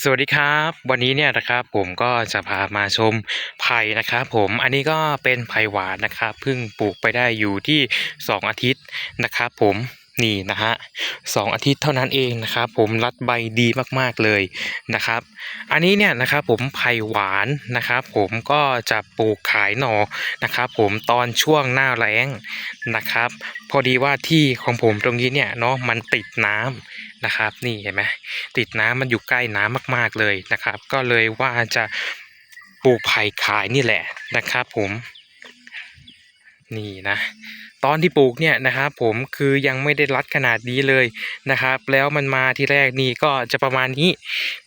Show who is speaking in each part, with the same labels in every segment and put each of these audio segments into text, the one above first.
Speaker 1: สวัสดีครับ วันนี้เนี่ยนะครับผมก็จะพามาชมไผ่นะครับผมอันนี้ก็เป็นไผ่หวานนะครับเพิ่งปลูกไปได้อยู่ที่ 2 อาทิตย์นะครับผม นี่นะฮะสองอาทิตย์เท่านั้นเองนะครับ ผมรัดใบดีมากๆเลยนะครับ อันนี้เนี่ยนะครับผมไผ่หวานนะครับ ผมก็จะปลูกขายหน่อนะครับ ผมตอนช่วงหน้าแล้งนะครับ พอดีว่าที่ของผมตรงนี้เนี่ยเนาะมันติดน้ำนะครับ นี่เห็นไหมติดน้ำมันอยู่ใกล้น้ำมากๆเลยนะครับ ก็เลยว่าจะปลูกไผ่ขายนี่แหละนะครับ ผม นี่นะตอนที่ปลูกเนี่ยนะครับผมคือยังไม่ได้รัดขนาดนี้เลยนะครับ แล้วมันมาที่แรกนี่ก็จะประมาณนี้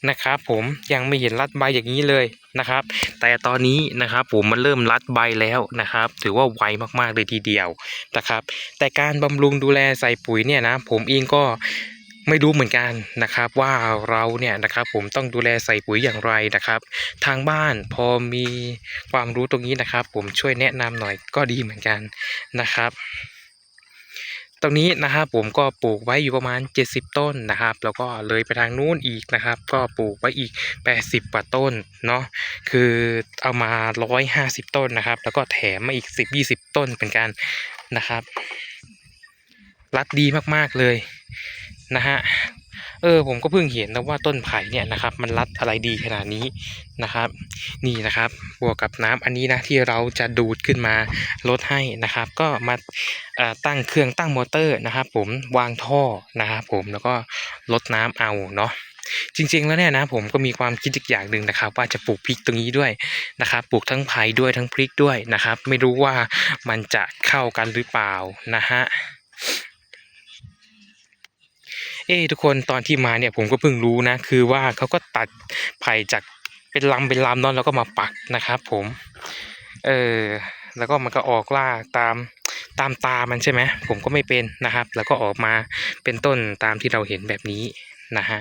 Speaker 1: นะครับผมยังไม่เห็นรัดใบอย่างนี้เลยนะครับ แต่ตอนนี้นะครับผมมันเริ่มรัดใบแล้วนะครับ ถือว่าไวมากๆเลยทีเดียวนะครับ แต่การบำรุงดูแลใส่ปุ๋ยเนี่ยนะผมเองก็ ไม่รู้เหมือนกันนะครับว่าเราเนี่ยนะครับผมต้องดูแลใส่ปุ๋ยอย่างไรนะครับ ทางบ้านพอมีความรู้ตรงนี้นะครับ ผมช่วยแนะนำหน่อยก็ดีเหมือนกันนะครับ ตรงนี้นะครับผมก็ปลูกไว้อยู่ประมาณ 70 ต้นนะครับ แล้วก็เลยไปทางนู้นอีกนะครับ ก็ปลูกไว้อีก 80กว่าต้นเนาะคือเอามา 150 ต้นนะครับ แล้วก็แถมมาอีก 10-20 ต้นเป็นกันนะครับ รัดดีมากๆเลย นะฮะเออผมก็เพิ่งเห็นนะว่าต้นไผ่เนี่ยนะครับ มันรัดอะไรดีขนาดนี้นะครับ นี่นะครับบวกกับน้ำอันนี้นะที่เราจะดูดขึ้นมาลดให้นะครับ ก็มาตั้งเครื่องตั้งมอเตอร์นะครับ ผมวางท่อนะครับผมแล้วก็ลดน้ำเอาเนาะจริงๆแล้วเนี่ยนะผมก็มีความคิดอีกอย่างหนึ่งนะครับ ว่าจะปลูกพริกตรงนี้ด้วยนะครับ ปลูกทั้งไผ่ด้วยทั้งพริกด้วยนะครับ ไม่รู้ว่ามันจะเข้ากันหรือเปล่านะฮะ เอ้ทุกคนตอนที่มาเนี่ยผมก็เพิ่งรู้นะ คือว่าเขาก็ตัดไผ่จากเป็นลำเป็นลำนอนแล้วก็มาปักนะครับ ผมเออแล้วก็มันก็ออกล่าตามตามตามันใช่ไหมผมก็ไม่เป็นนะครับ แล้วก็ออกมาเป็นต้นตามที่เราเห็นแบบนี้นะฮะ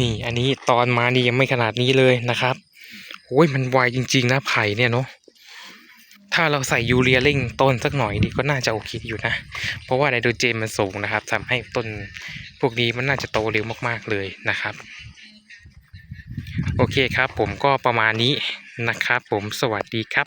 Speaker 1: นี่อันนี้ตอนมานี่ยังไม่ขนาดนี้เลยนะครับโอ้ยมันไวจริง ๆ นะไผ่เนี่ยเนาะ ถ้าเราใส่ยูเรียเร่งต้นสักหน่อยนี่ก็น่าจะโอเคอยู่นะ เพราะว่าไนโตรเจนมันสูงนะครับทำให้ต้นพวกนี้มันน่าจะโตเร็วมากๆเลยนะครับ โอเคครับผมก็ประมาณนี้นะครับผมสวัสดีครับ